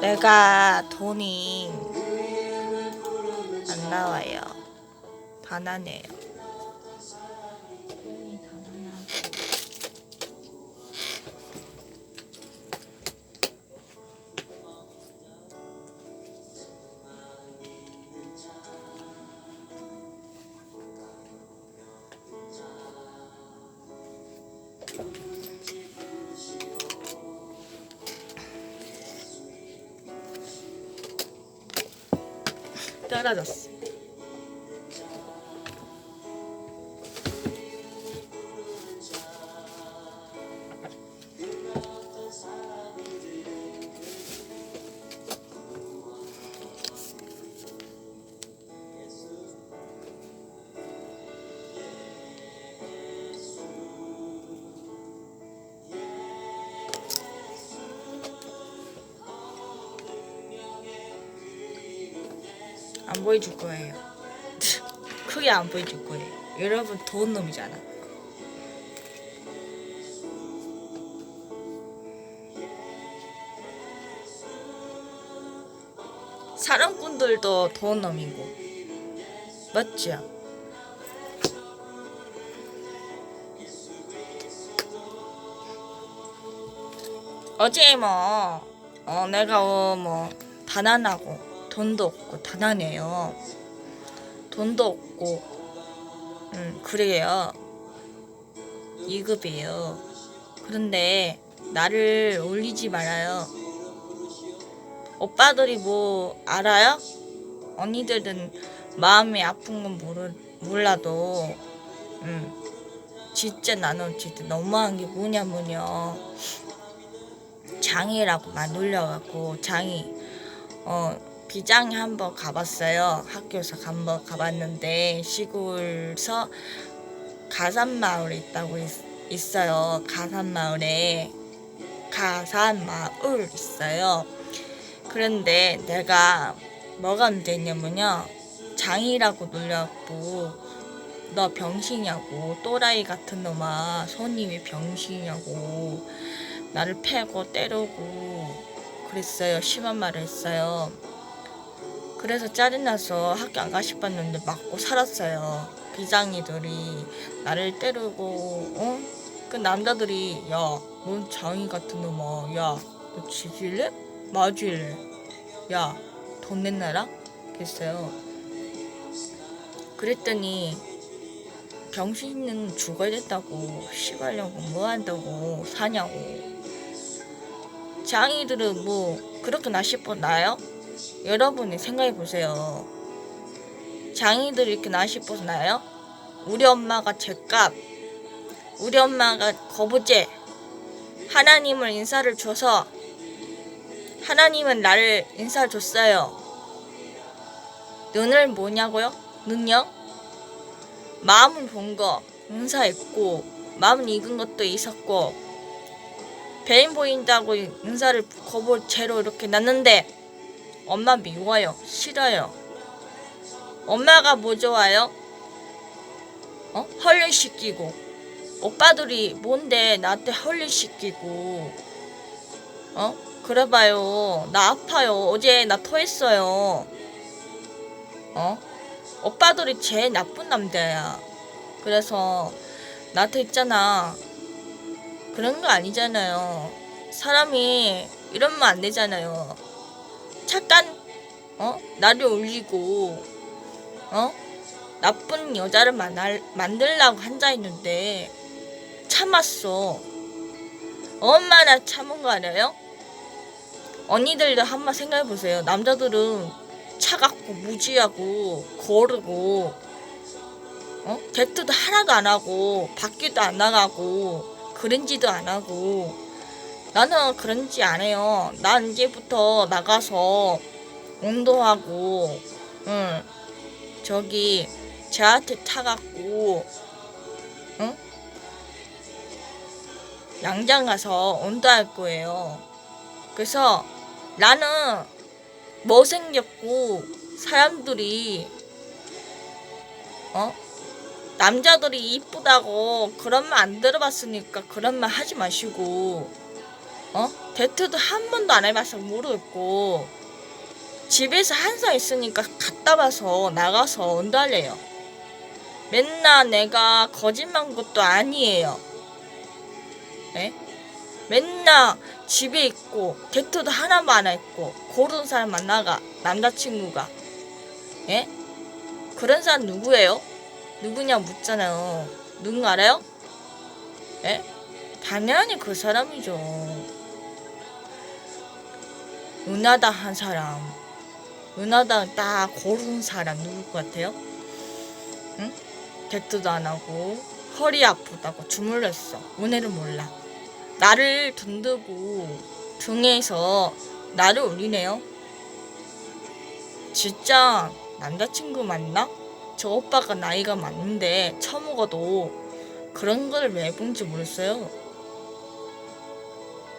내가 돈이 안 나와요. 가난해요. 떨어졌어. 안 보여줄 거예요. 여러분 더운 놈이잖아. 사람꾼들도 더운 놈이고 맞죠? 어제 뭐 어, 내가 어, 뭐 가난하고 돈도 없고 가난해요. 돈도 없고 음 그래요. 2급이에요. 그런데 나를 올리지 말아요. 오빠들이 뭐 알아요? 언니들은 마음이 아픈 건 모르, 몰라도 음 진짜 나는 진짜 너무한 게 뭐냐면요. 장이라고만 놀려갖고 장이 어 비장에 한번 가봤어요. 학교에서 한번 가봤는데 시골서 가산마을에 있다고 있, 있어요. 가산마을에 가산마을 있어요. 그런데 내가 뭐가 문제냐면요. 장이라고 놀려갖고 너 병신이냐고 또라이 같은 놈아 손님이 병신이냐고 나를 패고 때리고 그랬어요. 심한 말을 했어요. 그래서 짜증나서 학교 안 가 싶었는데 맞고 살았어요. 비장이들이 나를 때리고 어? 그 남자들이 야, 넌 장이 같은 놈아. 야, 너 지질래? 맞을래? 야, 돈 내놔라? 그랬어요. 그랬더니 병신은 죽어야 된다고 시발려고 뭐 한다고 사냐고 장이들은 뭐 그렇게 나 싶어 나요? 여러분이 생각해 보세요. 장이들이 이렇게 나 싶어서 나요? 우리 엄마가 제값, 우리 엄마가 거부제, 하나님을 인사를 줘서 하나님은 나를 인사를 줬어요. 눈을 뭐냐고요? 눈요? 마음을 본 거, 인사했고, 마음은 익은 것도 있었고, 배인 보인다고 인사를 거부 제로 이렇게 놨는데, 엄마 미워요. 싫어요. 엄마가 뭐 좋아요? 어? 헐리시키고. 오빠들이 뭔데 나한테 헐리시키고. 어? 그래봐요. 나 아파요. 어제 나 토했어요. 어? 오빠들이 제일 나쁜 남자야. 그래서 나한테 있잖아. 그런 거 아니잖아요. 사람이 이러면 안 되잖아요. 착한 어 나를 올리고 어 나쁜 여자를 만날 만들라고 한자 있는데 참았어. 얼마나 참은 거 알아요? 언니들도 한번 생각해 보세요. 남자들은 차갑고 무지하고 거르고 어 데트도 하나도 안 하고 밖에도 안 나가고 그런지도 안 하고 나는 그런지 안 해요. 난 이제부터 나가서 운동하고, 응, 저기, 저한테 타갖고, 응? 양장 가서 운동할 거예요. 그래서 나는 못생겼고, 사람들이, 어? 남자들이 이쁘다고 그런 말 안 들어봤으니까 그런 말 하지 마시고, 어? 데이트도 한 번도 안 해봐서 모르겠고 집에서 항상 있으니까 갔다 와서 나가서 온달래요. 맨날 내가 거짓말 것도 아니에요. 예? 맨날 집에 있고 데이트도 하나도 안 했고 고르는 사람 만나가 남자친구가 예? 그런 사람 누구예요? 누구냐 묻잖아요. 누군 알아요? 예? 당연히 그 사람이죠. 은하다 한 사람. 은하다 딱 고른 사람 누굴 것 같아요? 응? 대트도 안 하고 허리 아프다고 주물렀어. 은혜를 몰라. 나를 든드고 등에서 나를 올리네요. 진짜 남자친구 맞나? 저 오빠가 나이가 많은데 처먹어도 그런 걸 왜 본지 모르겠어요.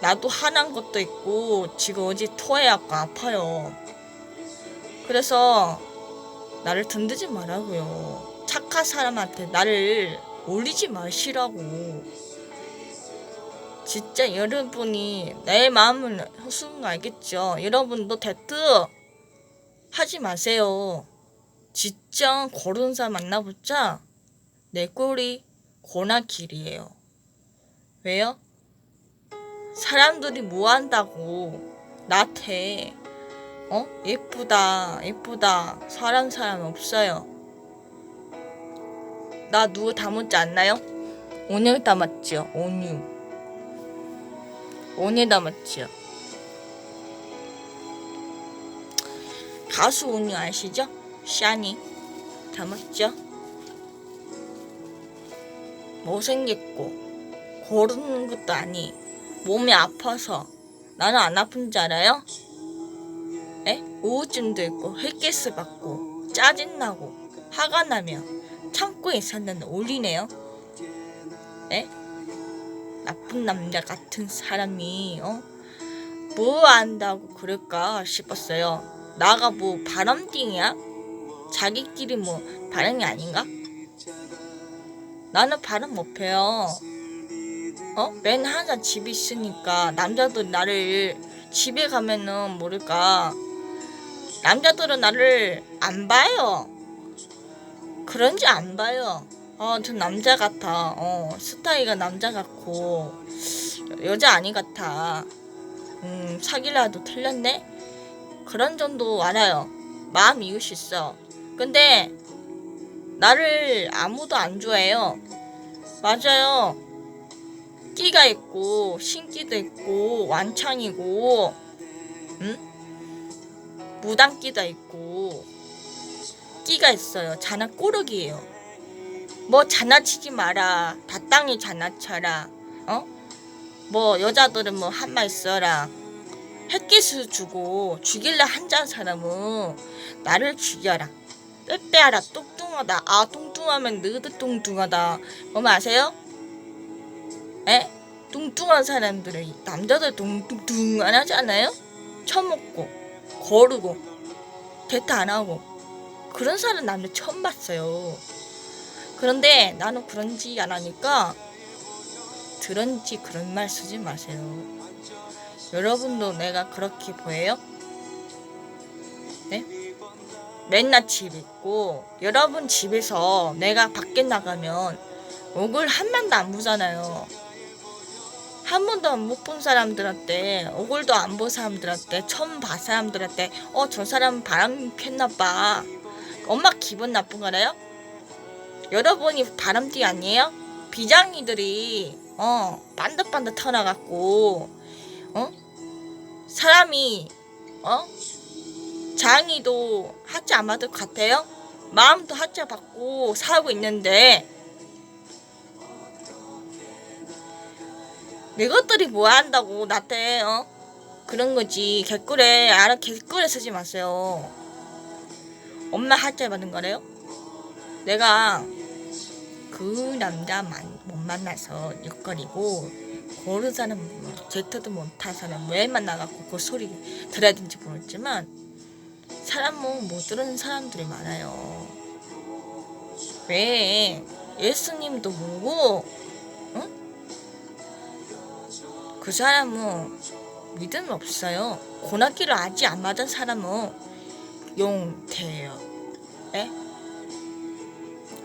나도 화난 것도 있고 지금 어제 토해갖고 아파요. 그래서 나를 든드지 말라고요. 착한 사람한테 나를 올리지 마시라고. 진짜 여러분이 내 마음을 허수는 거 알겠죠? 여러분도 데트 하지 마세요. 진짜 고른 사람 만나보자 내 꼴이 고나 길이에요. 왜요? 사람들이 뭐 한다고 나한테 어 예쁘다 예쁘다 사랑 사람 없어요. 나 누구 닮았지 않나요? 오늘 닮았지요. 오늘 오늘 닮았지요. 가수 온유 아시죠? 샤니 닮았죠? 못생겼고 고르는 것도 아니 몸이 아파서 나는 안 아픈 줄 알아요? 에? 우울증도 있고 헬게스 받고 짜증나고 화가 나면 참고 있었는데 올리네요 에? 나쁜 남자 같은 사람이 어? 뭐 안다고 그럴까 싶었어요 나가 뭐 바람띵이야? 자기끼리 뭐 바람이 아닌가? 나는 바람 못 펴요 어? 맨 항상 집에 있으니까 남자들 나를 집에 가면은 모를까. 남자들은 나를 안 봐요. 그런지 안 봐요. 어, 저 남자 같아. 어, 스타일가 남자 같고. 여자 아니 같아. 음, 사귀라도 틀렸네? 그런 정도 알아요. 마음 이웃 있어. 근데 나를 아무도 안 좋아해요. 맞아요 끼가 있고 신기도 있고 완창이고 응? 무당끼도 있고 끼가 있어요. 자나 꼬르기예요. 뭐 장난치지 마라. 다 땅이 장난쳐라. 어? 뭐 여자들은 뭐 한말 써라. 햇기수 주고 죽일라 한잔 사람은 나를 죽여라. 빼빼하라. 뚱뚱하다. 아 뚱뚱하면 너도 뚱뚱하다. 뭐 아세요? 에? 뚱뚱한 사람들은 남자들 뚱뚱뚱 안 하지 않아요? 처먹고 거르고 대타 안 하고 그런 사람 남자 처음 봤어요. 그런데 나는 그런지 안 하니까 들은지 그런 말 쓰지 마세요. 여러분도 내가 그렇게 보여요? 네? 맨날 집 있고 여러분 집에서 내가 밖에 나가면 얼굴 한 번도 안 보잖아요. 한 번도 못 본 사람들한테 얼굴도 안 본 사람들한테 처음 봐 사람들한테 어 저 사람 바람 폈나 봐 엄마 기분 나쁜 거래요? 여러분이 바람띠 아니에요? 비장이들이 어 반듯반듯 터나갖고 어 사람이 어 장이도 하지 것 같아요? 마음도 하지 받고 살고 있는데 내 것들이 뭐 한다고 나한테 어? 그런 거지 개꿀에 알아 개꿀에 쓰지 마세요 엄마 할자 받은 거래요? 내가 그 남자 만, 못 만나서 욕거리고 고른 사람 뭐, 제트도 못한 사람 왜 만나갖고 그 소리 들어야 되는지 모르겠지만 사람은 못 들은 사람들이 많아요 왜 예수님도 모르고 그 사람은 믿음 없어요. 고난길을 아직 안 맞은 사람은 용태예요. 예?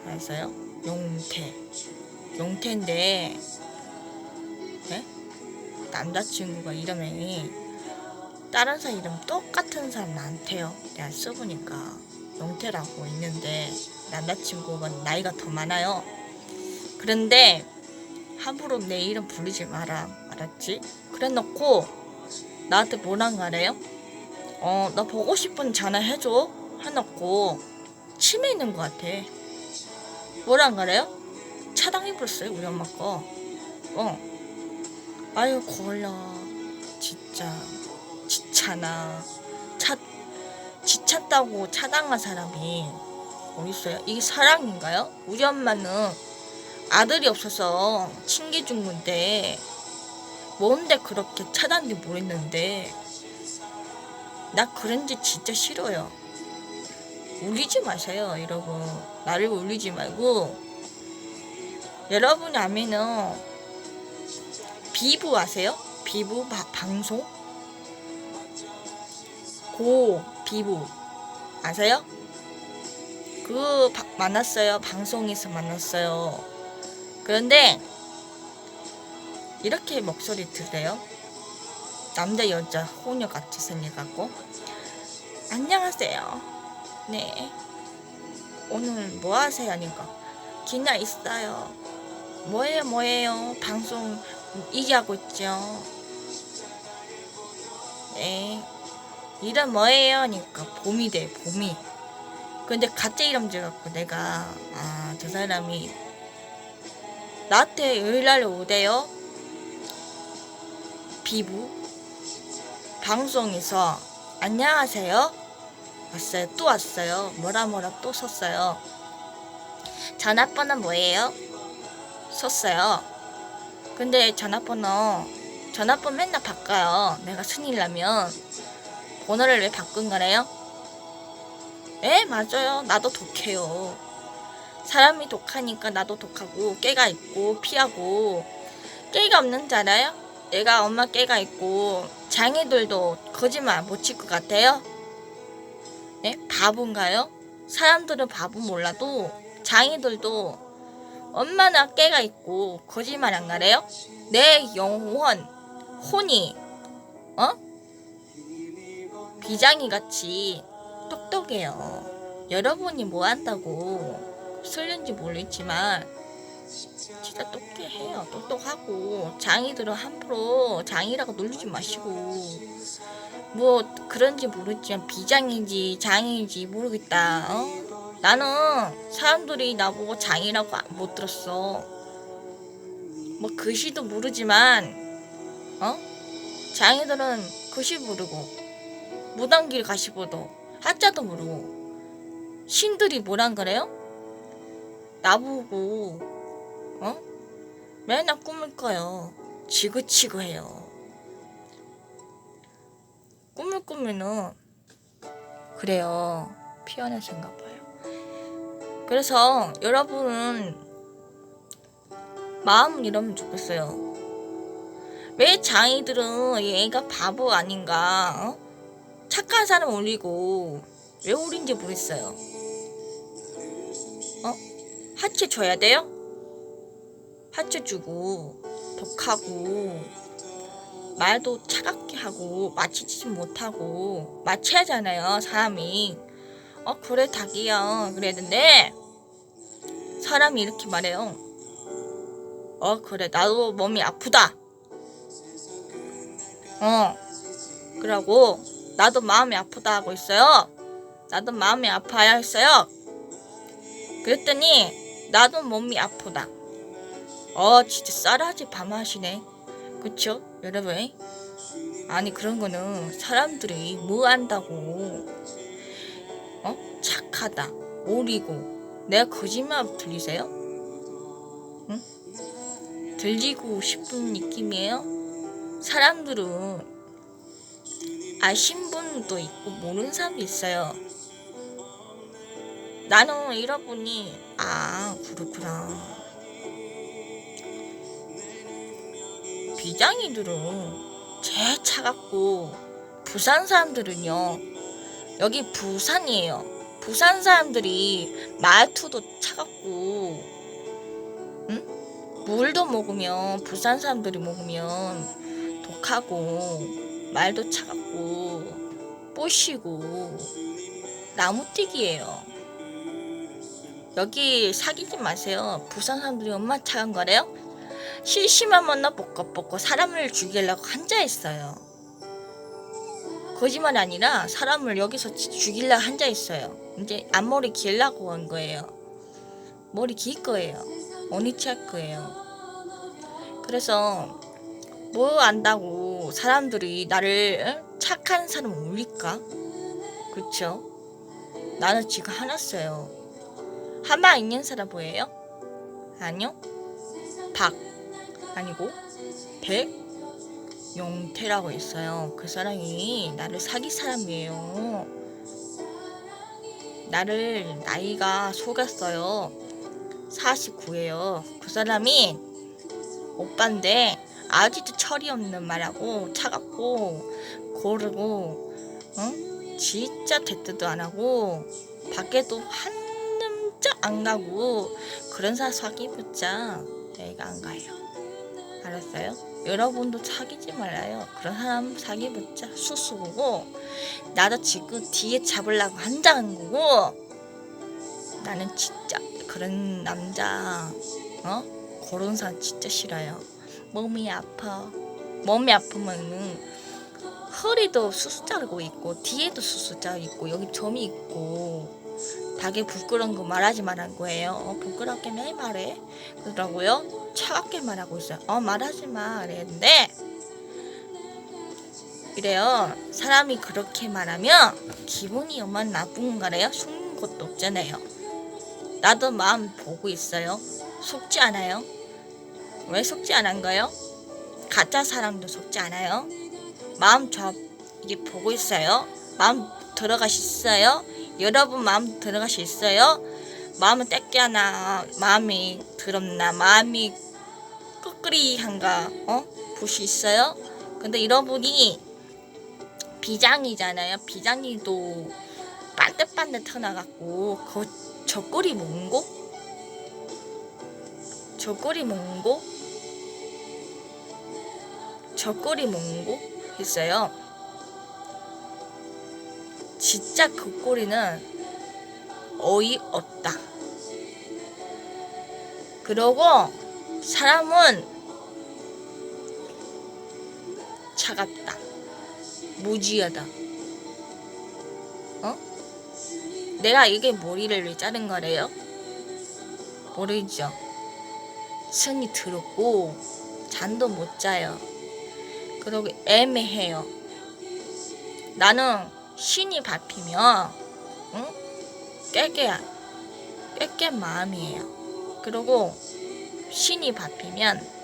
알았어요? 용태. 용태인데, 예? 남자친구가 이름이 다른 사람 이름 똑같은 사람 나한테요. 내가 써보니까 용태라고 있는데 남자친구가 나이가 더 많아요. 그런데 함부로 내 이름 부르지 마라. 알았지? 그래 놓고 나한테 뭐랑 말해요? 어, 나 보고 싶은 전화 해줘. 해놓고 치매 있는 것 같아. 뭐랑 그래요? 차당해버렸어요, 우리 엄마 거. 어. 아유, 걸려. 진짜. 지차나. 차, 지찼다고 차당한 사람이 어딨어요? 이게 사랑인가요? 우리 엄마는 아들이 없어서 친기준 건데, 뭔데 그렇게 차단지 모르겠는데, 나 그런 지 진짜 싫어요. 울리지 마세요, 여러분. 나를 울리지 말고, 여러분이 아면은, 비부 아세요? 비부 바, 방송? 고, 비부. 아세요? 그, 바, 만났어요. 방송에서 만났어요. 그런데, 이렇게 목소리 들려요? 남자 여자 호녀 같이 생겨갖고 안녕하세요. 네. 오늘 뭐 하세요? 하니까 기나 있어요. 뭐예요 뭐예요? 방송 이기 하고 있죠. 네. 이름 뭐예요? 하니까 봄이 돼 봄이. 근데 가짜 이름 줘갖고 내가 아 저 사람이 나한테 요일날 오대요. 비부. 방송에서 안녕하세요. 왔어요. 또 왔어요. 뭐라 뭐라 또 썼어요. 전화번호 뭐예요? 썼어요. 근데 전화번호 전화번호 맨날 바꿔요. 내가 순일 나면. 번호를 왜 바꾼 거래요? 예 맞아요. 나도 독해요. 사람이 독하니까 나도 독하고 깨가 있고 피하고 깨가 없는 줄 알아요? 내가 엄마 깨가 있고 장애들도 거짓말 못 칠 것 같아요? 네? 바본가요? 사람들은 바보 몰라도 장애들도 얼마나 깨가 있고 거짓말 안 가래요? 내 영혼 혼이 어? 비장이 같이 똑똑해요. 여러분이 뭐 한다고 쓸는지 모르겠지만 진짜 똑똑해요. 똑똑하고 장이들은 함부로 장이라고 놀리지 마시고 뭐 그런지 모르겠지만 비장인지 장인지 모르겠다. 어? 나는 사람들이 나보고 장이라고 못 들었어. 뭐 글씨도 모르지만 어? 장이들은 글씨 모르고 무당길 가시고도 한자도 모르고 신들이 뭐란 그래요? 나보고 어? 맨날 꿈을 꿔요. 지그치그해요. 꿈을 꾸면은 그래요. 피어나신가 봐요. 그래서 여러분은 마음은 이러면 좋겠어요. 왜 장이들은 얘가 바보 아닌가? 어? 착한 사람 올리고 왜 올린지 모르겠어요. 어? 하체 줘야 돼요? 하체 주고 독하고 말도 차갑게 하고 맞히지 못하고 맞춰야잖아요 사람이. 어 그래 닭이야 그랬는데 사람이 이렇게 말해요. 어 그래 나도 몸이 아프다. 어 그러고 나도 마음이 아프다 하고 있어요. 나도 마음이 아파야 했어요. 그랬더니 나도 몸이 아프다 어 진짜 쌀아지 밤하시네. 그쵸? 여러분? 아니 그런 거는 사람들이 뭐 한다고. 어? 착하다 오리고. 내가 거짓말 들리세요? 응? 들리고 싶은 느낌이에요? 사람들은 아신 분도 있고 모르는 사람도 있어요. 나는 잃어보니 아 그렇구나 비장이들은 제일 차갑고 부산 사람들은요 여기 부산이에요 부산 사람들이 말투도 차갑고 응? 물도 먹으면 부산 사람들이 먹으면 독하고 말도 차갑고 뽀시고 나무뛰기예요 여기 사귀지 마세요 부산 사람들이 얼마나 차가운 거래요? 실심하면 나 볶아볶고 사람을 죽이려고 앉아있어요. 거짓말이 아니라 사람을 여기서 지- 죽이려고 앉아있어요. 이제 앞머리 길라고 한 거예요. 머리 길 거예요. 어니치 할 거예요. 그래서 뭐 안다고 사람들이 나를 어? 착한 사람 올릴까? 그쵸? 나는 지금 화났어요. 한방 있는 사람 보여요? 아니요. 박 아니고 백용태라고 있어요. 그 사람이 나를 사기 사람이에요. 나를 나이가 속였어요. 49예요. 그 사람이 오빠인데 아직도 철이 없는 말하고 차갑고 고르고 응? 진짜 대ጥ도 안 하고 밖에도 한 놈짝 안 가고 그런 사람 사귀었자 내가 안 가요. 알았어요? 여러분도 사귀지 말아요. 그런 사람 사귀었자 수수고 나도 지금 뒤에 잡으려고 한다는 거고 나는 진짜 그런 남자 어 그런 사람 진짜 싫어요. 몸이 아파. 몸이 아프면은 허리도 수수 자르고 있고 뒤에도 수수 자르고 있고 여기 점이 있고 되게 부끄러운 거 말하지 말한 거예요. 어, 부끄럽게 매 말해. 그러더라고요. 차갑게 말하고 있어요. 어, 말하지 마. 그랬는데, 이래요. 사람이 그렇게 말하면 기분이 얼마나 나쁜 거래요? 속는 것도 없잖아요. 나도 마음 보고 있어요. 속지 않아요? 왜 속지 않은가요? 가짜 사랑도 속지 않아요? 마음 저 이게 보고 있어요. 마음 들어가셨어요? 여러분 마음 들어가셨어요? 마음은 떼끼하나 마음이 더럽나 마음이 끄끄리한가 어? 볼수 있어요? 근데 여러분이 비장이잖아요. 비장이도 반듯반듯 터나갖고 그 젖꼬리 몽고? 젖꼬리 몽고? 젖꼬리 몽고? 했어요. 진짜 그 꼬리는 어이없다. 그러고 사람은 차갑다. 무지하다. 어? 내가 이게 머리를 왜 자른 거래요? 모르죠. 손이 더럽고 잠도 못 자요. 그리고 애매해요. 나는 신이 밟히면 응? 깨게 깨게 마음이에요. 그리고 신이 밟히면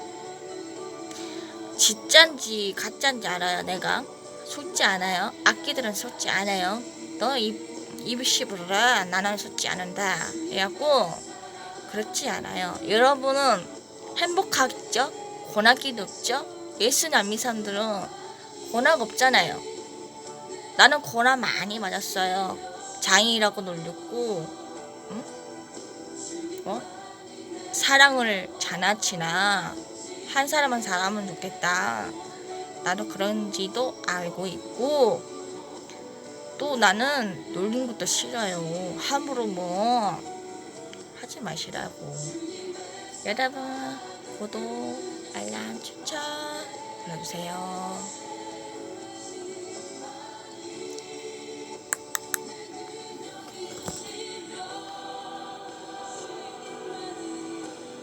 진짠지 가짠지 알아요. 내가 속지 않아요. 악기들은 속지 않아요. 너 입, 입을 씹으라. 나는 속지 않는다. 해갖고 그렇지 않아요. 여러분은 행복하겠죠? 고난기도 없죠? 예수나 미사람들은 고난 없잖아요. 나는 고난 많이 맞았어요. 장인이라고 놀렸고, 응? 뭐? 사랑을 자나치나 한 사람만 사람은 좋겠다. 나도 그런지도 알고 있고, 또 나는 놀린 것도 싫어요. 함부로 뭐 하지 마시라고. 여러분 구독, 알람 추천 눌러주세요.